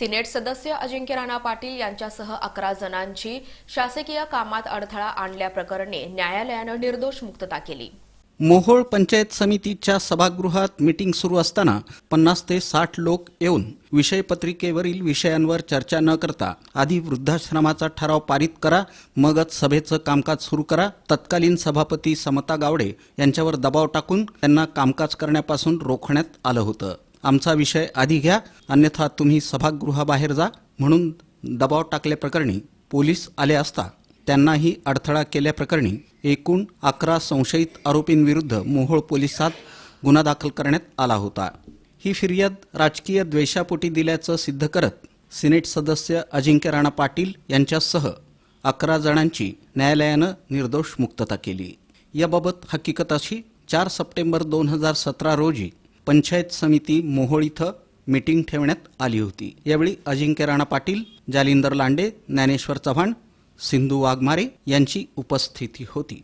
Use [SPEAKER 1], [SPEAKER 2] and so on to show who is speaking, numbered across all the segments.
[SPEAKER 1] Senate सदस्य अजिंक्य राणा पाटील यांच्यासह अकरा जणांची शासकीय कामात अडथळा आणल्याप्रकरणी न्यायालयानं निर्दोष मुक्तता केली.
[SPEAKER 2] मोहोळ पंचायत समितीच्या सभागृहात मीटिंग सुरू असताना पन्नास ते साठ लोक येऊन विषयपत्रिकेवरील विषयांवर चर्चा न करता आधी वृद्धाश्रमाचा ठराव पारित करा मगच सभेचं कामकाज सुरू करा तत्कालीन सभापती समता गावडे यांच्यावर दबाव टाकून त्यांना कामकाज करण्यापासून रोखण्यात आलं होतं. आमचा विषय आधी घ्या. अन्यथा तुम्ही सभागृहाबाहेर जा. म्हणून दबाव टाकल्याप्रकरणी पोलीस आले असता त्यांनाही अडथळा केल्याप्रकरणी एकूण अकरा संशयित आरोपींविरुद्ध मोहोळ पोलिसात गुन्हा दाखल करण्यात आला होता. ही फिर्याद राजकीय द्वेषापोटी दिल्याचं सिद्ध करत सिनेट सदस्य अजिंक्य राणा पाटील यांच्यासह अकरा जणांची न्यायालयानं निर्दोष मुक्तता केली. याबाबत हकीकत अशी चार सप्टेंबर दोन हजार सतरा रोजी पंचायत समिती मोहोळ इथं मीटिंग ठेवण्यात आली होती. यावेळी अजिंक्य राणा पाटील जालिंदर लांडे ज्ञानेश्वर चव्हाण सिंधू वाघमारे यांची उपस्थिती होती.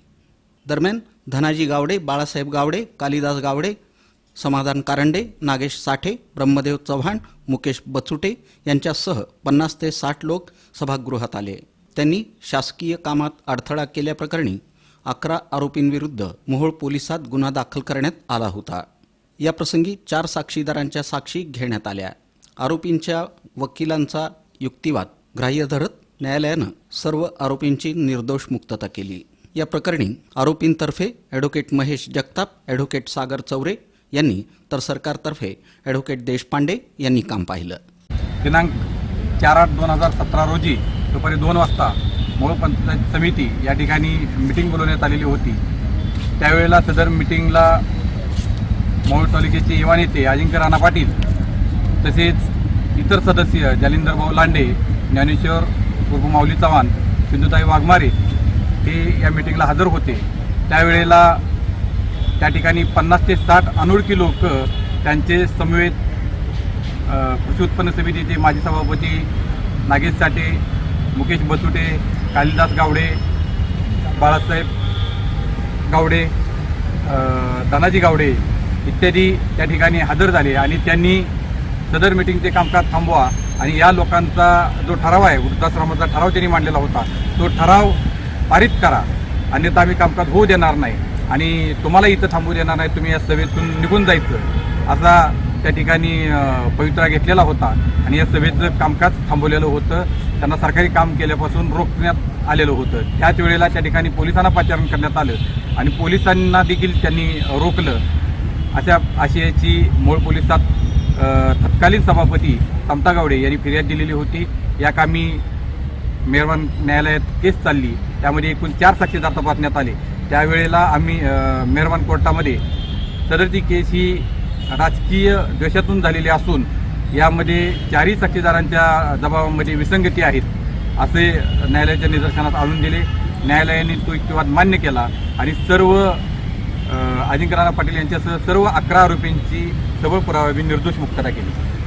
[SPEAKER 2] दरम्यान धनाजी गावडे बाळासाहेब गावडे कालिदास गावडे समाधान कारंडे नागेश साठे ब्रह्मदेव चव्हाण मुकेश बचुटे यांच्यासह पन्नास ते साठ लोक सभागृहात आले. त्यांनी शासकीय कामात अडथळा केल्याप्रकरणी अकरा आरोपींविरुद्ध मोहोळ पोलिसात गुन्हा दाखल करण्यात आला होता. याप्रसंगी चार साक्षीदारांच्या साक्षी घेण्यात आल्या. आरोपींच्या वकिलांचा युक्तिवाद. ग्राह्य धरत न्यायालयानं सर्व आरोपींची निर्दोष मुक्तता केली. या प्रकरणी आरोपींतर्फे ॲडव्होकेट महेश जगताप ॲडव्होकेट सागर चौरे यांनी तर सरकारतर्फे ॲडव्होकेट देशपांडे यांनी काम पाहिलं.
[SPEAKER 3] दिनांक चार आठ दोन हजार सतरा रोजी दुपारी दोन वाजता मूळ पंचायत समिती या ठिकाणी मिटिंग बोलवण्यात आलेली होती. त्यावेळेला सदर मिटिंगला मोहोळ तालुक्याचे युवा नेते अजिंक्य राणा पाटील तसेच इतर सदस्य जालिंदर भाऊ लांडे ज्ञानेश्वर उर्फ माऊली चव्हाण सिंधुताई वाघमारे हे या मिटिंगला हजर होते. त्यावेळेला त्या ठिकाणी पन्नास ते साठ अनोळखी लोक त्यांचे समवेत कृषी उत्पन्न समितीचे माजी सभापती नागेश साठे मुकेश बचुटे कालिदास गावडे बाळासाहेब गावडे अ, धनाजी गावडे इत्यादी त्या ठिकाणी हजर झाले आणि त्यांनी सदर मिटिंगचे कामकाज थांबवा आणि या लोकांचा जो ठराव आहे वृद्धाश्रमाचा ठराव त्यांनी मांडलेला होता तो ठराव पारित करा. अन्यथा आम्ही कामकाज होऊ देणार नाही आणि तुम्हाला इथं थांबू देणार नाही तुम्ही या सभेतून निघून जायचं असा त्या ठिकाणी पवित्रा घेतलेला होता आणि या सभेचं कामकाज थांबवलेलं होतं. त्यांना सरकारी काम केल्यापासून रोखण्यात आलेलं होतं. त्याच वेळेला त्या ठिकाणी पोलिसांना पाचारण करण्यात आलं आणि पोलिसांना देखील त्यांनी रोखलं. अशा आशयाची मूळ पोलिसात तत्कालीन सभापती समता गावडे यांनी फिर्याद दिलेली होती. या कामी मेहरवान न्यायालयात केस चालली. त्यामध्ये एकूण चार साक्षीदार तपासण्यात आले. त्यावेळेला आम्ही अ, कोर्टामध्ये कोर्टामध्ये सदरची केस ही राजकीय द्वेषातून झालेली असून यामध्ये चारही साक्षीदारांच्या जबाबामध्ये विसंगती आहेत असे न्यायालयाच्या निदर्शनात आणून दिले. न्यायालयाने तो युक्तिवाद मान्य केला आणि सर्व अजिंक्य राणा पाटील यांच्यासह सर्व अकरा आरोपींची सबळ पुराव्याने निर्दोष मुक्तता केली.